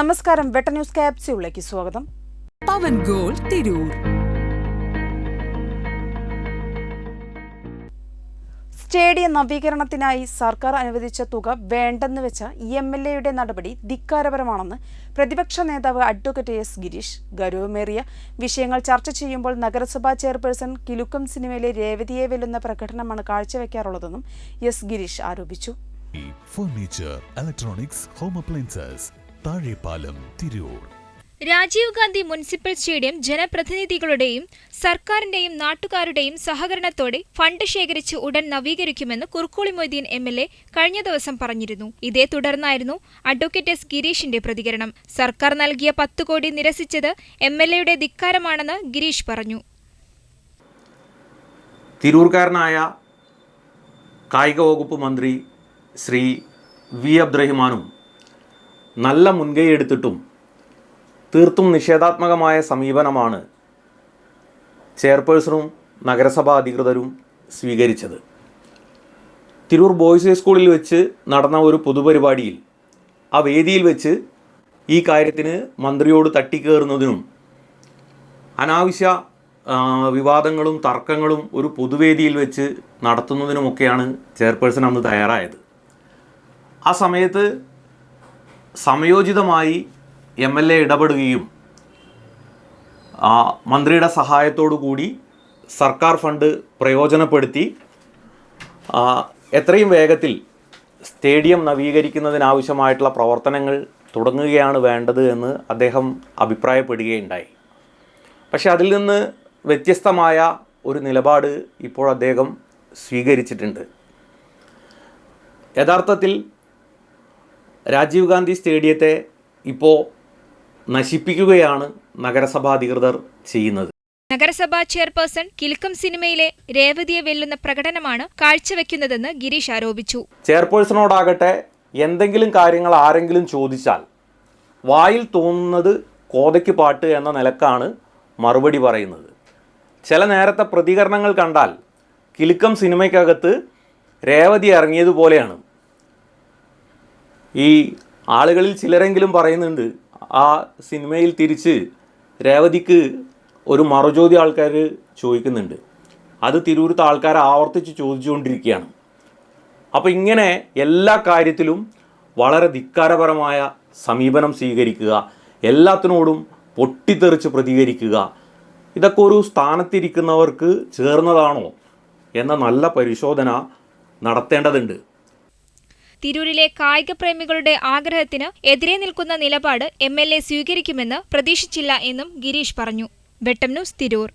നമസ്കാരം. വെട്ട ന്യൂസ് ക്യാപ്സ്യൂളിലേക്ക് സ്വാഗതം. പവൻ ഗോൾ തിരൂർ. സ്റ്റേഡിയം നവീകരണത്തിനായി സർക്കാർ അനുവദിച്ച തുക വേണ്ടെന്ന് വെച്ച എം എൽ എയുടെ നടപടി ധിക്കാരപരമാണെന്ന് പ്രതിപക്ഷ നേതാവ് അഡ്വക്കേറ്റ് എസ് ഗിരീഷ് ഗൗരവമേറിയ വിഷയങ്ങൾ ചർച്ച ചെയ്യുമ്പോൾ നഗരസഭാ ചെയർപേഴ്സൺ കിലുക്കം സിനിമയിലെ രേവതിയെ വെല്ലുന്ന പ്രകടനമാണ് കാഴ്ചവെക്കാറുള്ളതെന്നും എസ് ഗിരീഷ് ആരോപിച്ചു. Furniture electronics home appliances Thazhepalam Tirur. Rajiv Gandhi municipal stadium ജനപ്രതിനിധികളുടെയും സർക്കാരിന്റെയും നാട്ടുകാരുടെയും സഹകരണത്തോടെ ഫണ്ട് ശേഖരിച്ച് ഉടൻ നവീകരിക്കുമെന്ന് Kurukkoli Moideen M L A കഴിഞ്ഞ ദിവസം പറഞ്ഞിരുന്നു. ഇതേ തുടർന്നായിരുന്നു അഡ്വക്കേറ്റ് എസ് ഗിരീഷിന്റെ പ്രതികരണം. സർക്കാർ നൽകിയ പത്ത് കോടി നിരസിച്ചത് എം എൽ എയുടെ ധിക്കാരമാണെന്ന് ഗിരീഷ് പറഞ്ഞു. തിരൂർക്കാരനായ കായിക വകുപ്പ് മന്ത്രി ശ്രീ വി അബ്ദുറഹിമാനും നല്ല മുൻകൈ എടുത്തിട്ടും തീർത്തും നിഷേധാത്മകമായ സമീപനമാണ് ചെയർപേഴ്സണും നഗരസഭാ അധികൃതരും സ്വീകരിച്ചത്. തിരൂർ ബോയ്സ് ഹൈസ്കൂളിൽ വെച്ച് നടന്ന ഒരു പൊതുപരിപാടിയിൽ ആ വേദിയിൽ വെച്ച് ഈ കാര്യത്തിന് മന്ത്രിയോട് തട്ടിക്കേറുന്നതിനും അനാവശ്യ വിവാദങ്ങളും തർക്കങ്ങളും ഒരു പൊതുവേദിയിൽ വെച്ച് നടത്തുന്നതിനുമൊക്കെയാണ് ചെയർപേഴ്സൺ അന്ന് തയ്യാറായത്. ആ സമയത്ത് സമയോചിതമായി എം എൽ എ ഇടപെടുകയും മന്ത്രിയുടെ സഹായത്തോടു കൂടി സർക്കാർ ഫണ്ട് പ്രയോജനപ്പെടുത്തി എത്രയും വേഗത്തിൽ സ്റ്റേഡിയം നവീകരിക്കുന്നതിനാവശ്യമായിട്ടുള്ള പ്രവർത്തനങ്ങൾ തുടങ്ങുകയാണ് വേണ്ടത് എന്ന് അദ്ദേഹം അഭിപ്രായപ്പെടുകയുണ്ടായി. പക്ഷെ അതിൽ നിന്ന് വ്യത്യസ്തമായ ഒരു നിലപാട് ഇപ്പോൾ അദ്ദേഹം സ്വീകരിച്ചിട്ടുണ്ട്. യഥാർത്ഥത്തിൽ രാജീവ് ഗാന്ധി സ്റ്റേഡിയത്തെ ഇപ്പോൾ നശിപ്പിക്കുകയാണ് നഗരസഭാ അധികൃതർ ചെയ്യുന്നത്. നഗരസഭാ ചെയർപേഴ്സൺ കിലുക്കം സിനിമയിലെ രേവതിയെ വെല്ലുന്ന പ്രകടനമാണ് കാഴ്ചവെക്കുന്നതെന്ന് ഗിരീഷ് ആരോപിച്ചു. ചെയർപേഴ്സണോടാകട്ടെ എന്തെങ്കിലും കാര്യങ്ങൾ ആരെങ്കിലും ചോദിച്ചാൽ വായിൽ തോന്നുന്നത് കോതയ്ക്ക് പാട്ട് എന്ന നിലക്കാണ് മറുപടി പറയുന്നത്. ചില നേരത്തെ പ്രതികരണങ്ങൾ കണ്ടാൽ കിലുക്കം സിനിമയ്ക്കകത്ത് രേവതി ഇറങ്ങിയതുപോലെയാണ്. ഈ ആളുകളിൽ ചിലരെങ്കിലും പറയുന്നുണ്ട് ആ സിനിമയിൽ തിരിച്ച് രേവതിക്ക് ഒരു മറുചോദ്യ ആൾക്കാർ ചോദിക്കുന്നുണ്ട്. അത് തിരൂരത്തെ ആൾക്കാർ ആവർത്തിച്ച് ചോദിച്ചുകൊണ്ടിരിക്കുകയാണ്. അപ്പോൾ ഇങ്ങനെ എല്ലാ കാര്യത്തിലും വളരെ ധിക്കാരപരമായ സമീപനം സ്വീകരിക്കുക എല്ലാത്തിനോടും പൊട്ടിത്തെറിച്ച് പ്രതികരിക്കുക ഇതൊക്കെ ഒരു സ്ഥാനത്തിരിക്കുന്നവർക്ക് ചേർന്നതാണോ എന്ന നല്ല പരിശോധന നടത്തേണ്ടതുണ്ട്. തിരൂരിലെ കായിക പ്രേമികളുടെ ആഗ്രഹത്തിന് എതിരെ നിൽക്കുന്ന നിലപാട് എം എൽ എ സ്വീകരിക്കുമെന്ന് പ്രതീക്ഷിച്ചില്ല എന്നും ഗിരീഷ് പറഞ്ഞു. വെട്ടം ന്യൂസ് തിരൂർ.